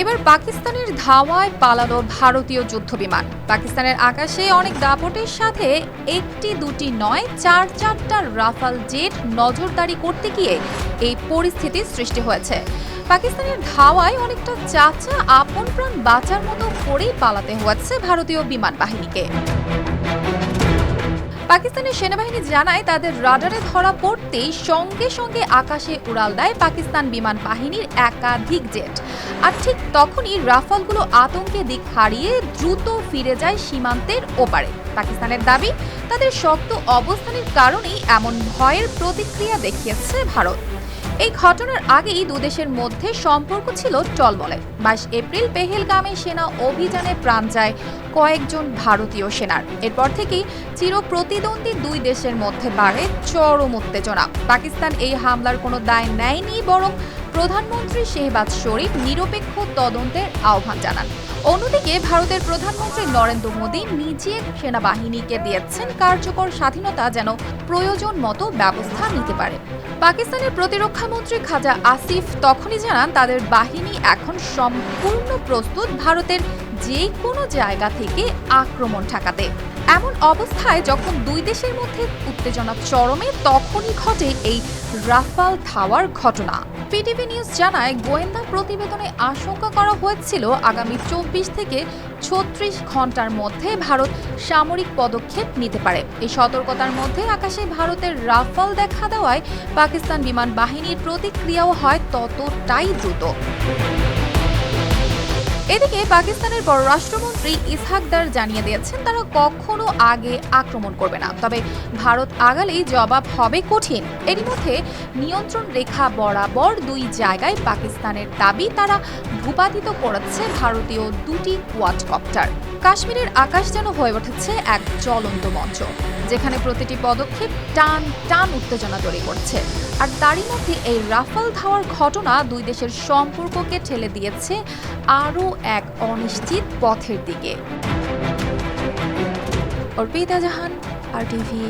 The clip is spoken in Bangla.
এবার পাকিস্তানের ধাওয়ায় পালালো ভারতীয় যুদ্ধবিমান। পাকিস্তানের আকাশে অনেক দাপটের সাথে একটি, দুটি নয়, চার, চারটা রাফাল জেট নজরদারি করতে গিয়ে এই পরিস্থিতির সৃষ্টি হয়েছে। পাকিস্তানের ধাওয়ায় অনেকটা চাচা আপন প্রাণ বাঁচার মতো করেই পালাতে হয়েছে ভারতীয় বিমান বাহিনীকে। পাকিস্তানের সেনাবাহিনী জানায়, তাদের রাডারে ধরা পড়তেই সঙ্গে সঙ্গে আকাশে উড়াল দেয় পাকিস্তান বিমান বাহিনীর একাধিক জেট। আর ঠিক তখনই রাফালগুলো আতঙ্কে দিক হারিয়ে দ্রুত ফিরে যায় সীমান্তের ওপারে। পাকিস্তানের দাবি, তাদের শক্ত অবস্থানের কারণেই এমন ভয়ের প্রতিক্রিয়া দেখিয়েছে ভারত। এই ঘটনার আগেই দুদেশের মধ্যে সম্পর্ক ছিল টলমলে বাইশ এপ্রিল পেহেলগামে সেনা অভিযানে প্রাণ যায় কয়েকজন ভারতীয় সেনার। এরপর থেকেই চির প্রতিদ্বন্দ্বী দুই দেশের মধ্যে বাড়ে চরম উত্তেজনা। পাকিস্তান এই হামলার কোনো দায় নেয়নি, বরং প্রধানমন্ত্রী শেহবাজ শরীফ নিরপেক্ষ তদন্তের আহ্বান জানান। অন্যদিকে ভারতের প্রধানমন্ত্রী নরেন্দ্র মোদী নিজে সেনাবাহিনীকে দিয়েছেন কার্যকর স্বাধীনতা যেন প্রয়োজন মতো ব্যবস্থা নিতে পারে। পাকিস্তানের প্রতিরক্ষা মন্ত্রী খাজা আসিফ তখনই জানান, তাদের বাহিনী এখন সম্পূর্ণ প্রস্তুত ভারতের যে কোনো জায়গা থেকে আক্রমণ ঠেকাতে। এমন অবস্থায় যখন দুই দেশের মধ্যে উত্তেজনা চরমে, তখনই ঘটে এই রাফাল ধাওয়ার ঘটনা। পিটিভি নিউজ জানায়, গোয়েন্দা প্রতিবেদনে আশঙ্কা করা হয়েছিল, আগামী চব্বিশ থেকে ছত্রিশ ঘণ্টার মধ্যে ভারত সামরিক পদক্ষেপ নিতে পারে। এই সতর্কতার মধ্যে আকাশে ভারতের রাফাল দেখা দেওয়ায় পাকিস্তান বিমান বাহিনীর প্রতিক্রিয়াও হয় ততটাই দ্রুত। এদিকে পাকিস্তানের পররাষ্ট্রমন্ত্রী ইসহাকদার জানিয়ে দিয়েছেন, তারা কখনো আগে আক্রমণ করবে না। তবে ভারত আগালেই জবাব হবে কঠিন। এরই মধ্যে নিয়ন্ত্রণ রেখা বরাবর দুই জায়গায় পাকিস্তানের দাবি তারা ভূপাতিত করেছে ভারতীয় দুটি কোয়াডকপ্টার। কাশ্মীরের আকাশ যেন হয়ে উঠেছে এক জ্বলন্ত মঞ্চ, যেখানে প্রতিটি পদক্ষেপ টান টান উত্তেজনা তৈরি করছে। আর তারই মধ্যে এই রাফাল ধাওয়ার ঘটনা দুই দেশের সম্পর্ককে ঠেলে দিয়েছে আরও এক অনিশ্চিত পথের দিকে। Arpita Jahan, R TV.